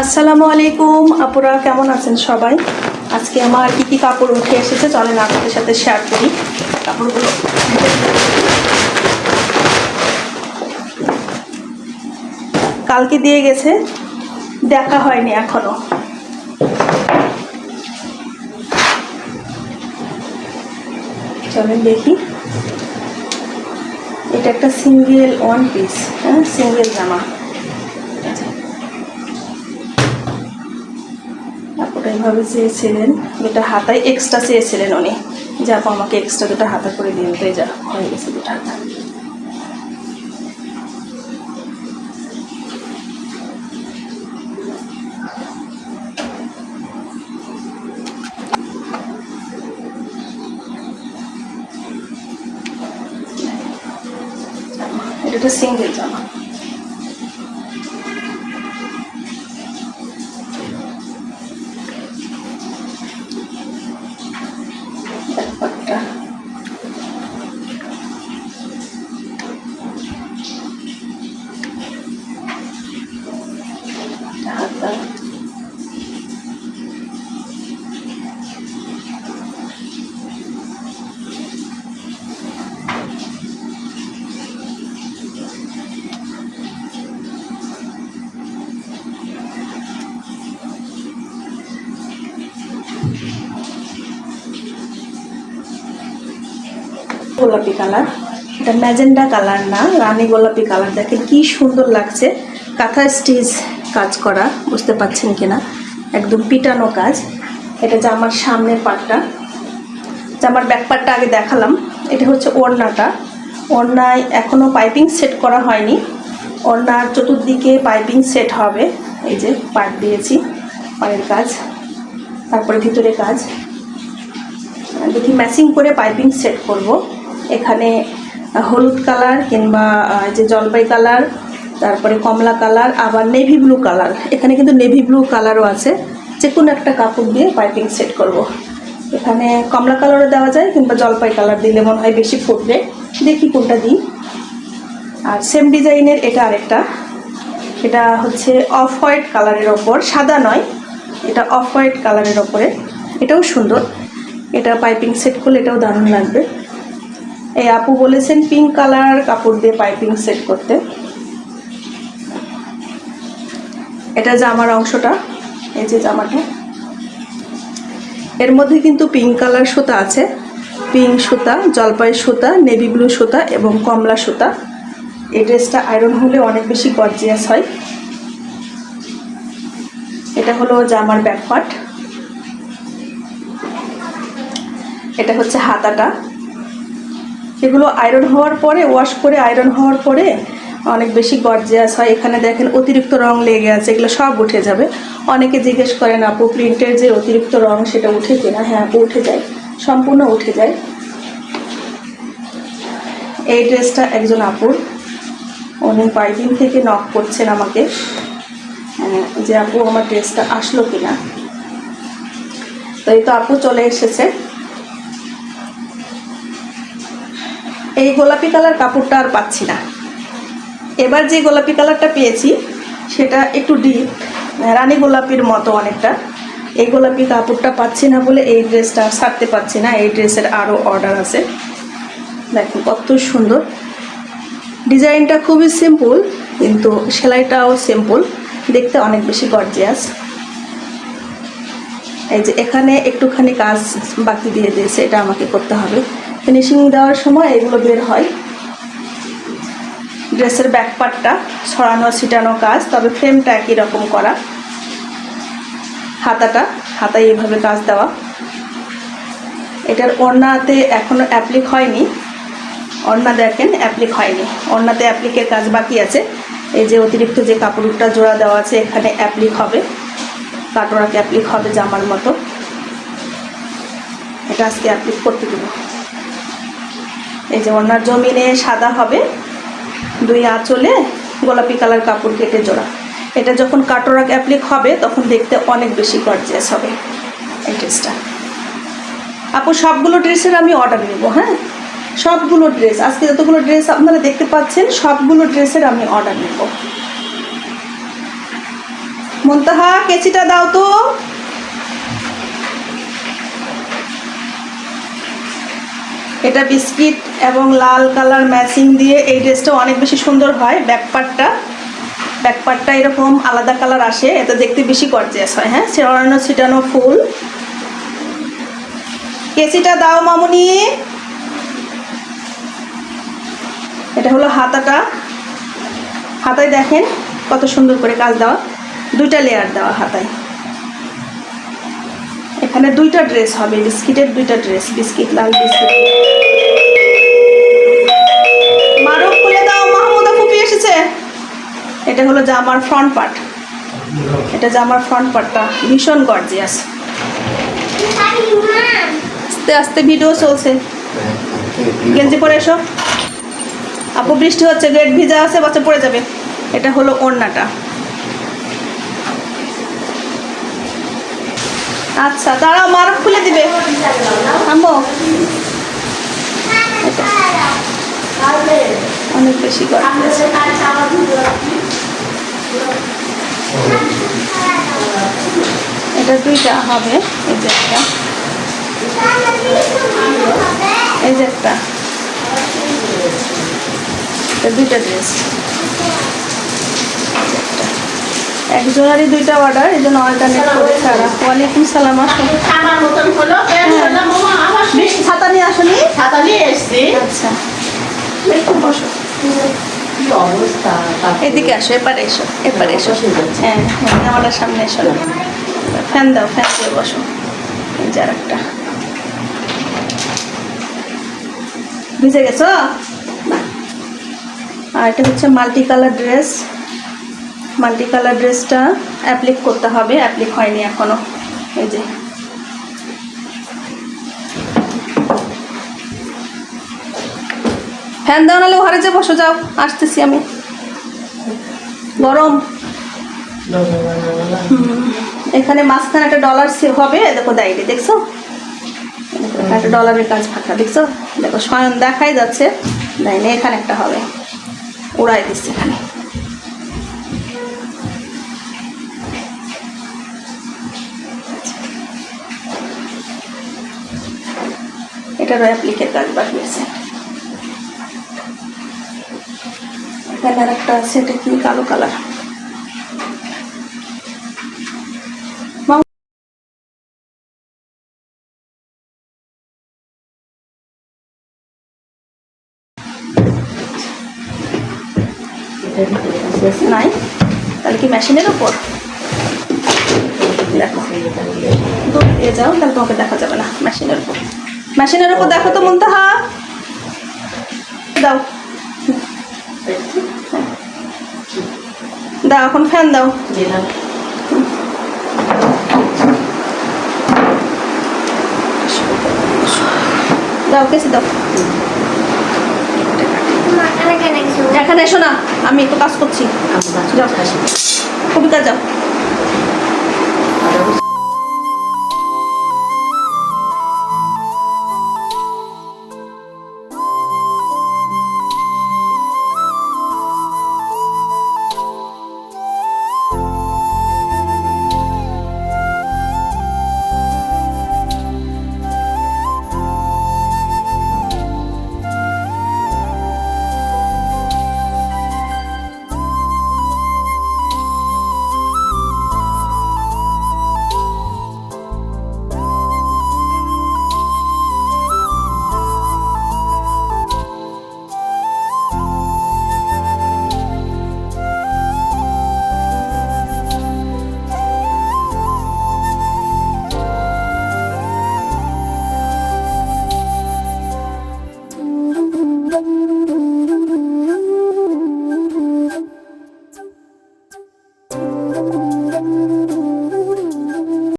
আসসালামু আলাইকুম। আপুরা, কেমন আছেন সবাই? আজকে আমার কি কি কাপড় উঠে এসেছে চলেন আপনাদের সাথে শেয়ার করি। কাপড়গুলো কালকে দিয়ে গেছে, দেখা হয়নি এখনও। চলেন দেখি। এটা একটা সিঙ্গেল ওয়ান পিস হ্যাঁ সিঙ্গেল জামা। এইভাবে চেয়েছিলেন, দুটা হাতায় এক্সট্রা চেয়েছিলেন উনি। যে আপু আমাকে এক্সট্রা দুটো হাতা করে দিন তো যা হয়ে গেছে দুটো হাতা। এটা সিঙ্গেল জামা। গোলাপি কালার। এটা ম্যাজেন্ডা কালার না, রানী গোলাপি কালার। দেখেন কি সুন্দর লাগছে। কাঁথা স্টিচ কাজ করা, বুঝতে পাচ্ছেন কিনা? একদম পিটানো কাজ। এটা জামার সামনের পাটটা। জামার ব্যাক পার্টটা আগে দেখালাম। এটা হচ্ছে ওড়নাটা। ওড়নায় এখনও পাইপিং সেট করা হয়নি। ওড়নার চতুর্দিকে পাইপিং সেট হবে। এই যে পাট দিয়েছি, পায়ের কাজ। তারপরে ভিতরে কাজ। দেখি ম্যাচিং করে পাইপিং সেট করব। এখানে হলুদ কালার কিংবা যে জলপাই কালার, তারপরে কমলা কালার, আবার নেভি ব্লু কালার। এখানে কিন্তু নেভি ব্লু কালারও আছে। যে কোনো একটা কাপড় দিয়ে পাইপিং সেট করব। এখানে কমলা কালারও দেওয়া যায় কিংবা জলপাই কালার দিলে মনে হয় বেশি ফুটবে। দেখি কোনটা দিই। আর সেম ডিজাইনের এটা আরেকটা। এটা হচ্ছে অফ হোয়াইট কালারের ওপর, সাদা নয়। এটা অফ হোয়াইট কালারের ওপরে। এটাও সুন্দর। এটা পাইপিং সেট করলে এটাও দারুণ লাগবে। এই আপু বলেছেন পিঙ্ক কালার কাপড় দিয়ে পাইপিং সেট করতে। এটা জামার অংশটা, এই যে জামাটা। এর মধ্যে কিন্তু পিঙ্ক কালার সুতা আছে। পিঙ্ক সুতা, জলপাই সুতা নেভি ব্লু সুতা এবং কমলা সুতা। এই ড্রেসটা আয়রন হলে অনেক বেশি গর্জিয়াস হয়। এটা হলো জামার ব্যাক পার্ট এটা হচ্ছে হাতাটা। এগুলো আয়রন হওয়ার পরে ওয়াশ করে আয়রন হওয়ার পরে অনেক বেশি গর্জিয়াস হয়। এখানে দেখেন অতিরিক্ত রং লেগে আছে এগুলো সব উঠে যাবে। অনেকে জিজ্ঞেস করেন আপু প্রিন্টের যে অতিরিক্ত রং সেটা উঠে কিনা? হ্যাঁ আপু উঠে যায়। সম্পূর্ণ উঠে যায়। এই ড্রেসটা একজন আপুর। উনি পাইপিং থেকে নক করছেন আমাকে। আহ, যে আপু আমার ড্রেসটা আসলো কিনা? তো এই তো আপু চলে এসেছে। এই গোলাপি কালার কাপড়টা আর পাচ্ছি না। এবার যে গোলাপি কালারটা পেয়েছি, সেটা একটু ডিপ রানী গোলাপির মতো অনেকটা। এই গোলাপি কাপড়টা পাচ্ছি না বলে এই ড্রেসটা আর ছাড়তে পারছি না, এই ড্রেসের আরও অর্ডার আছে। দেখুন কত সুন্দর। ডিজাইনটা খুবই সিম্পল কিন্তু সেলাইটাও সিম্পল দেখতে অনেক বেশি গর্জিয়াস এই যে এখানে একটুখানি কাজ বাকি দিয়ে দিয়েছে, এটা আমাকে করতে হবে। ফিনিশিং দেওয়ার সময় এগুলো বের হয়। ড্রেসের ব্যাক পার্টটা ছড়ানো ছিটানো কাজ, তবে ফ্রেমটা একই রকম করা। হাতাটা, হাতায় এইভাবে কাজ দেওয়া। এটার ওড়নাতে এখনও অ্যাপ্লিক হয়নি। ওড়না দেখেন অ্যাপ্লিক হয়নি। ওড়নাতে অ্যাপ্লিকের কাজ বাকি আছে। এই যে অতিরিক্ত যে কাপড়টা জোড়া দেওয়া আছে, এখানে অ্যাপ্লিক হবে। কাটোরাকে অ্যাপ্লিক হবে জামার মতো। এটা আজকে অ্যাপ্লিক করতে দেবো। এই যে ওনার জমিনে সাদা হবে, দুই আঁচলে গোলাপি কালার কাপড় কেটে জোড়া। এটা যখন কাটোরাক অ্যাপ্লিক হবে, তখন দেখতে অনেক বেশি গর্জিয়াস হবে এই ড্রেসটা। আপু, সবগুলো ড্রেসের আমি অর্ডার নেব হ্যাঁ? সবগুলো ড্রেস, আজকে যতগুলো ড্রেস আপনারা দেখতে পাচ্ছেন, সবগুলো ড্রেসের আমি অর্ডার নেব। মুনতাহা, কেচিটা দাও তো। এটা বিস্কিট এবং লাল কালার ম্যাচিং দিয়ে এই ড্রেসটা অনেক বেশি সুন্দর হয় ব্যাকপার্টটা ব্যাকপার্টটা এরকম আলাদা কালার আসে, এটা দেখতে বেশি গর্জিয়াস হয় হ্যাঁ? ছিটানো ছিটানো ফুল। কেসিটা দাও মামুনি। এটা হলো হাতাটা। হাতায় দেখেন কত সুন্দর করে কাজ দেওয়া। দুইটা লেয়ার দেওয়া হাতায়। এখানে দুইটা ড্রেস হবে, বিস্কিটের দুইটা ড্রেস, বিস্কিট, লাল বিস্কিট। এসেছে? এটা হলো জামার ফ্রন্ট পার্ট এটা জামার ফ্রন্ট পার্টটা ভীষণ গর্জিয়াস আস্তে আস্তে ভিডিও চলছে। গেঞ্জি পরে এসো। আপু, বৃষ্টি হচ্ছে গেট ভিজা আছে, বাচ্চা পড়ে যাবে। এটা হলো ওড়নাটা। আচ্ছা তারাও মারফ খুলে দিবে। থামো। অনেক বেশি এটা দুইটা হবে, এই যে একটা। এই যে একটা। দুইটা ড্রেস এক জোড়ারই দুইটা অর্ডার এই জন্য অল্টারনেট করে ছাড়া। ওয়ালাইকুম সালাম আসুন আমার মতন হলো। আমার ছাতা নিয়ে আসনি? ছাতা নিয়ে এসছি। আচ্ছা। একটু বসো। এদিকে আসো এপারে এসো এপারে এসো। হ্যাঁ হ্যাঁ আমাদের সামনে এসো। ফ্যান দাও ফ্যান দিয়ে বসো। এই যে একটা ভিজে গেছো? আর এটা হচ্ছে multi colour dress. Multi colour ড্রেসটা অ্যাপ্লিক করতে হবে। অ্যাপ্লিক হয়নি এখনও। এই যে। ফ্যান দাও, নাহলে ঘরে যে বসো, যাও, আসতেছি আমি। গরম। এখানে মাঝখানে একটা ডলার সেভ হবে। দেখো ডায়েরি দেখছ? একটা ডলারের কাজ ফাঁকা, দেখছ? দেখো, স্বয়ং দেখাই যাচ্ছে। দেয়নি এখানে একটা হবে। উড়াই দিচ্ছে এখানে। এটারও অ্যাপ্লিকের কাজ বাকি আছে এখানে আর একটা আছে, এটা কি কালো কালার নাই? তাহলে কি মেশিনের ওপর দেখো। দূর দিয়ে যাও, তাহলে তোমাকে দেখা যাবে না মেশিনের উপর। মেশিনের উপর দেখো তো মুনতাহা। দাও। দাও এখন ফ্যান দাও। দাও। কেসে দাও। এখানে এসো না আমি একটু কাজ করছি। যাও। কবিতা যাও।